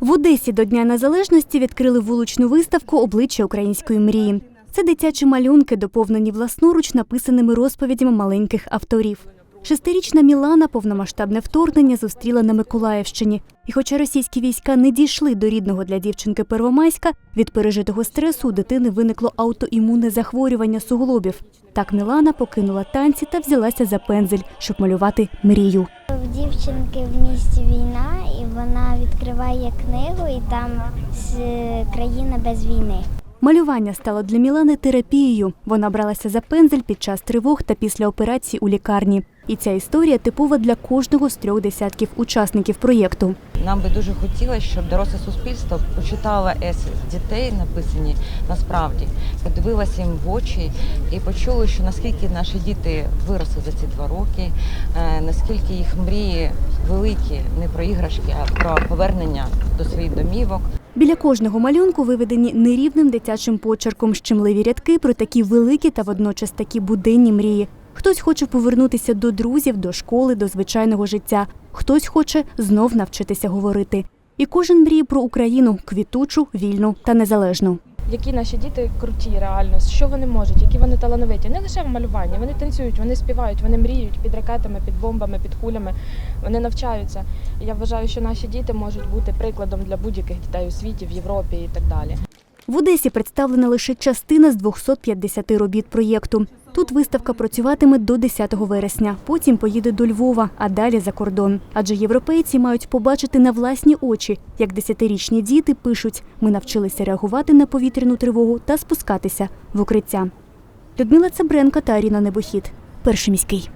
В Одесі до Дня Незалежності відкрили вуличну виставку Обличчя української мрії. Це дитячі малюнки, доповнені власноруч написаними розповідями маленьких авторів. Шестирічна Мілана повномасштабне вторгнення зустріла на Миколаївщині. І хоча російські війська не дійшли до рідного для дівчинки Первомайська, від пережитого стресу у дитини виникло аутоімунне захворювання суглобів. Так Мілана покинула танці та взялася за пензель, щоб малювати мрію. В дівчинки в місті війна, вона відкриває книгу, і там країна без війни. Малювання стало для Мілани терапією. Вона бралася за пензель під час тривог та після операції у лікарні. І ця історія типова для кожного з трьох десятків учасників проєкту. Нам би дуже хотілося, щоб доросле суспільство почитало есе дітей, написані насправді, подивилося їм в очі і почуло, що наскільки наші діти виросли за ці два роки, е, наскільки їх мрії великі, не про іграшки, а про повернення до своїх домівок. Біля кожного малюнку виведені нерівним дитячим почерком щемливі рядки про такі великі та водночас такі буденні мрії. Хтось хоче повернутися до друзів, до школи, до звичайного життя. Хтось хоче знов навчитися говорити. І кожен мріє про Україну квітучу, вільну та незалежну. які наші діти круті, реально, що вони можуть, які вони талановиті. Не лише в малюванні, вони танцюють, вони співають, вони мріють під ракетами, під бомбами, під кулями. Вони навчаються. Я вважаю, що наші діти можуть бути прикладом для будь-яких дітей у світі, в Європі і так далі. В Одесі представлена лише частина з 250 робіт проєкту. Тут виставка працюватиме до 10 вересня. Потім поїде до Львова, а далі за кордон. Адже європейці мають побачити на власні очі, як десятирічні діти пишуть: ми навчилися реагувати на повітряну тривогу та спускатися в укриття. Людмила Цебренка та Аріна Небохід. Перший міський.